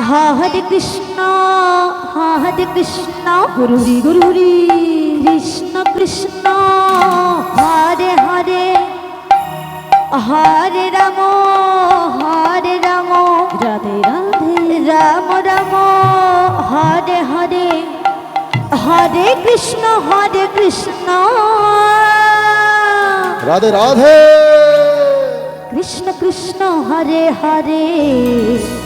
হরে Krishna হরে Krishna. গুরু Hari গুরু Hari Krishna Krishna. Hare Hare Hare Ram হরে Ram. Radhe Radhe. Ram Ram Hare Hare Hare Krishna হরে Krishna. Radhe Radhe. Krishna Krishna Hare Hare.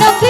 Krishna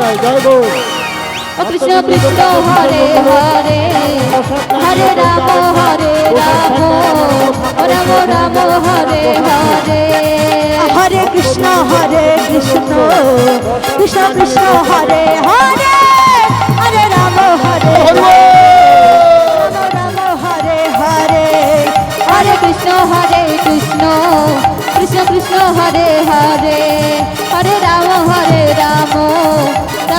জয় Nitai জয় গো ও Krishna Krishna Hare Hare Hare Ram হরে Ram Ram Ram Hare Hare Hare Krishna হরে Krishna Krishna Krishna Hare Hare Hare Ram হরে Ram Ram Hare Hare Hare Krishna হরে Krishna Krishna Krishna Hare Hare